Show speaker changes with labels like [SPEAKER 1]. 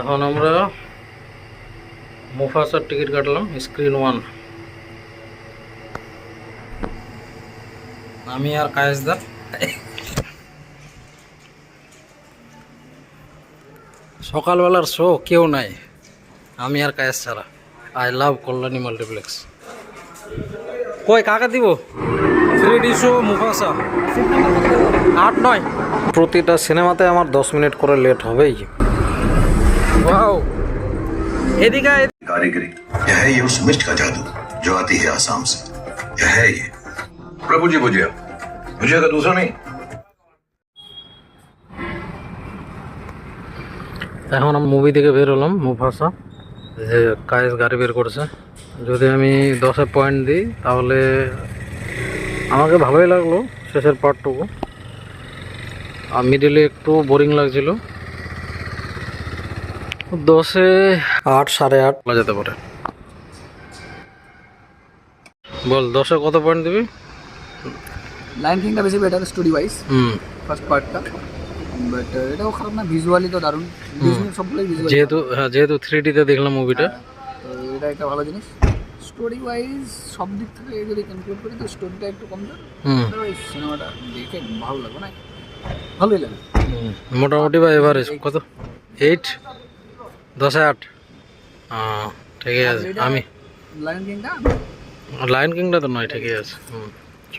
[SPEAKER 1] এখন আমরা মুফাসার টিকিট কাটলাম, স্ক্রিন ওয়ান। আমি আর কায়েসদা সকালবেলার শো কেউ নাই, আমি আর কায়েস ছাড়া। আই লাভ কল্যাণী মাল্টিপ্লেক্স কই, কাকে দিব? Three show Mufasa. আট, নয়। প্রতিটা সিনেমাতে আমার দশ মিনিট করে লেট হবেই। ওয়াও এদিকে আয়,
[SPEAKER 2] कारीगरी यह है ये उस मिर्च का जादू जो आती है आसाम से यह है ये प्रभु जी बुझिया मुझे का दूसरा नहीं
[SPEAKER 1] এখন আমি মুভি থেকে বের হলাম মুফাসা যে কায়েস গাড়ি বের করছে যদি আমি দশে পয়েন্ট দিই তাহলে আমাকে ভালোই লাগলো শেষের পার্টটুকু আর মিডিলে একটু বোরিং লাগছিল দশে আট সাড়ে আট। বলা যেতে পারে। বল দশে কত পয়েন্ট দিবি?
[SPEAKER 3] লাইন কিংটা বেশি better story wise
[SPEAKER 1] hmm
[SPEAKER 3] first পার্টটা বাট এটাও খারাপ না ভিজুয়ালি তো দারুণ। সবগুলোই ভিজুয়ালি
[SPEAKER 1] যেহেতু হ্যাঁ যেহেতু থ্রি ডিতে দেখলাম মুভিটা
[SPEAKER 3] এটা একটা ভালো জিনিস। স্টোরি ওয়াইজ সব দিক থেকে যদি কনক্লুড করি তো স্টোরিটা একটু কম ওই সিনেমাটা দেখে ভালো লাগবে না। ভালোই লাগে
[SPEAKER 1] মোটামুটি বা এভারেজ কত? এইট দশে আট। ঠিকই আছে। আমি
[SPEAKER 3] লাইন কিংটা
[SPEAKER 1] লাইন কিংটা তো নয় ঠিকই আছে। হুম চ।